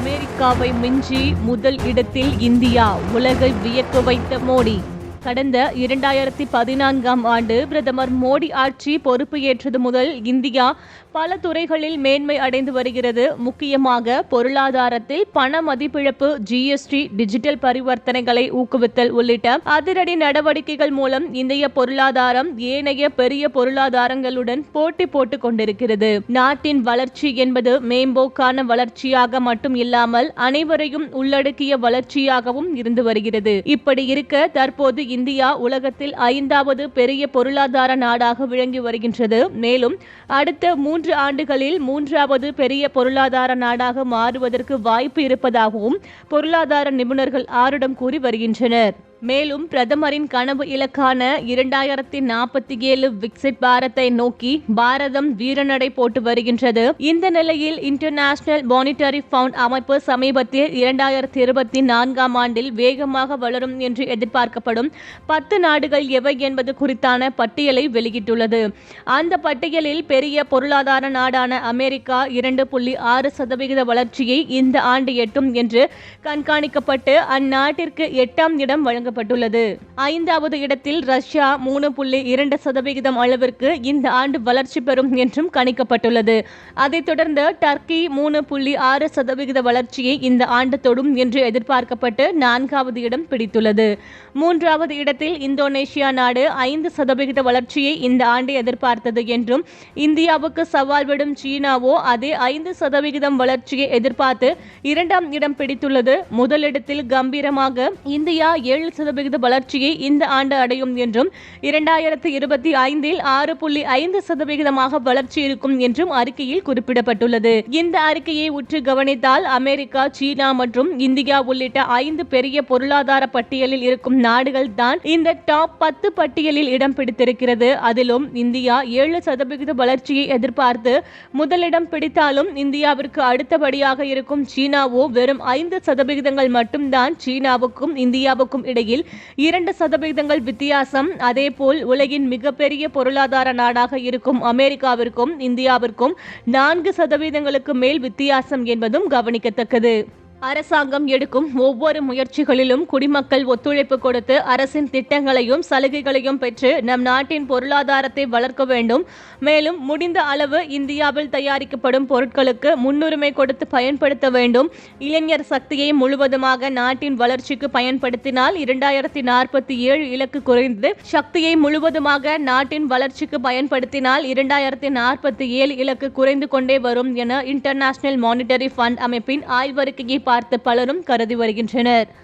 அமெரிக்காவை மிஞ்சி முதல் இடத்தில் இந்தியா உலகை வியக்க வைத்த மோடி. கடந்த இரண்டாயிரத்தி பதினான்காம் ஆண்டு பிரதமர் மோடி ஆட்சி பொறுப்பு ஏற்றது முதல் இந்தியா பல துறைகளில் மேன்மை அடைந்து வருகிறது. முக்கியமாக பொருளாதாரத்தில் பண மதிப்பிழப்பு ஜிஎஸ்டி டிஜிட்டல் பரிவர்த்தனைகளை ஊக்குவித்தல் உள்ளிட்ட அதிரடி நடவடிக்கைகள் மூலம் இந்திய பொருளாதாரம் ஏனைய பெரிய பொருளாதாரங்களுடன் போட்டி போட்டுக் கொண்டிருக்கிறது. நாட்டின் வளர்ச்சி என்பது மேம்போக்கான வளர்ச்சியாக மட்டும் இல்லாமல் அனைவரையும் உள்ளடக்கிய வளர்ச்சியாகவும் இருந்து வருகிறது. இப்படி இருக்க தற்போது இந்தியா உலகத்தில் ஐந்தாவது பெரிய பொருளாதார நாடாக விளங்கி வருகின்றது. மேலும் அடுத்த மூன்று ஆண்டுகளில் மூன்றாவது பெரிய பொருளாதார நாடாக மாறுவதற்கு வாய்ப்பு இருப்பதாகவும் பொருளாதார நிபுணர்கள் ஆருடம் கூறி வருகின்றனர். மேலும் பிரதமரின் கனவு இலக்கான இரண்டாயிரத்தி நாற்பத்தி ஏழு விக்சிட் பாரத்தை நோக்கி பாரதம் வீரநடை போட்டு வருகின்றது. இந்த நிலையில் இன்டர்நேஷனல் மானிட்டரி ஃபவுண்ட் அமைப்பு சமீபத்தில் இரண்டாயிரத்தி இருபத்தி நான்காம் ஆண்டில் வேகமாக வளரும் என்று எதிர்பார்க்கப்படும் பத்து நாடுகள் எவை என்பது குறித்தான பட்டியலை வெளியிட்டுள்ளது. அந்த பட்டியலில் பெரிய பொருளாதார நாடான அமெரிக்கா இரண்டு புள்ளி ஆறு சதவிகித வளர்ச்சியை இந்த ஆண்டு எட்டும் என்று கண்காணிக்கப்பட்டு அந்நாட்டிற்கு எட்டாம் இடம் வழங்கப்பட்டுள்ளது. ஐந்தாவது இடத்தில் ரஷ்யா மூணு புள்ளி இரண்டு சதவிகிதம் அளவிற்கு இந்த ஆண்டு வளர்ச்சி பெறும் என்றும் கணிக்கப்பட்டுள்ளது. அதைத் தொடர்ந்து டர்க்கி மூணு புள்ளி ஆறு சதவிகித வளர்ச்சியை இந்த ஆண்டு தொடும் என்று எதிர்பார்க்கப்பட்டு நான்காவது இடம் பிடித்துள்ளது. மூன்றாவது இடத்தில் இந்தோனேஷியா நாடு ஐந்து சதவிகித வளர்ச்சியை இந்த ஆண்டு எதிர்பார்த்தது என்றும் இந்தியாவுக்கு சவால் விடும் சீனாவோ அதே ஐந்து சதவிகிதம் வளர்ச்சியை எதிர்பார்த்து இரண்டாம் இடம் பிடித்துள்ளது. முதலிடத்தில் கம்பீரமாக இந்தியா ஏழு சதவிகித வளர்ச்சியை இந்த ஆண்டு அடையும் என்றும் இரண்டாயிரத்து இருபத்தி ஐந்தில் ஆறு புள்ளி ஐந்து சதவிகிதமாக வளர்ச்சி இருக்கும் என்றும் அறிக்கையில் குறிப்பிடப்பட்டுள்ளது. இந்த அறிக்கையை உற்று கவனித்தால் அமெரிக்கா சீனா மற்றும் இந்தியா உள்ளிட்ட ஐந்து பெரிய பொருளாதார பட்டியலில் இருக்கும் நாடுகள் தான் இந்த டாப் பத்து பட்டியலில் இடம் பிடித்திருக்கிறது. அதிலும் இந்தியா ஏழு சதவிகித வளர்ச்சியை எதிர்பார்த்து முதலிடம் பிடித்தாலும் இந்தியாவிற்கு அடுத்தபடியாக இருக்கும் சீனாவோ வெறும் ஐந்து சதவிகிதங்கள் மட்டும்தான் சீனாவுக்கும் இந்தியாவுக்கும் இடையே நிலையில் இரண்டு சதவிகிதங்கள் வித்தியாசம். அதேபோல் உலகின் மிகப்பெரிய பொருளாதார நாடாக இருக்கும் அமெரிக்காவிற்கும் இந்தியாவிற்கும் நான்கு சதவீதங்களுக்கு மேல் வித்தியாசம் என்பதும் கவனிக்கத்தக்கது. அரசாங்கம் எடுக்கும் ஒவ்வொரு முயற்சிகளிலும் குடிமக்கள் ஒத்துழைப்பு கொடுத்து அரசின் திட்டங்களையும் சலுகைகளையும் பெற்று நம் நாட்டின் பொருளாதாரத்தை வளர்க்க வேண்டும். மேலும் முடிந்த அளவு இந்தியாவில் தயாரிக்கப்படும் பொருட்களுக்கு முன்னுரிமை கொடுத்து பயன்படுத்த வேண்டும். இளைஞர் சக்தியை முழுவதுமாக நாட்டின் வளர்ச்சிக்கு பயன்படுத்தினால் இரண்டாயிரத்தி நாற்பத்தி ஏழு இலக்கு குறைந்து சக்தியை முழுவதுமாக நாட்டின் வளர்ச்சிக்கு பயன்படுத்தினால் இரண்டாயிரத்தி நாற்பத்தி ஏழு இலக்கு குறைந்து கொண்டே வரும் என இன்டர்நேஷனல் மானிட்டரி ஃபண்ட் அமைப்பின் ஆய்வறிக்கையை பார்த்து பலரும் கருதி வருகின்றனர்.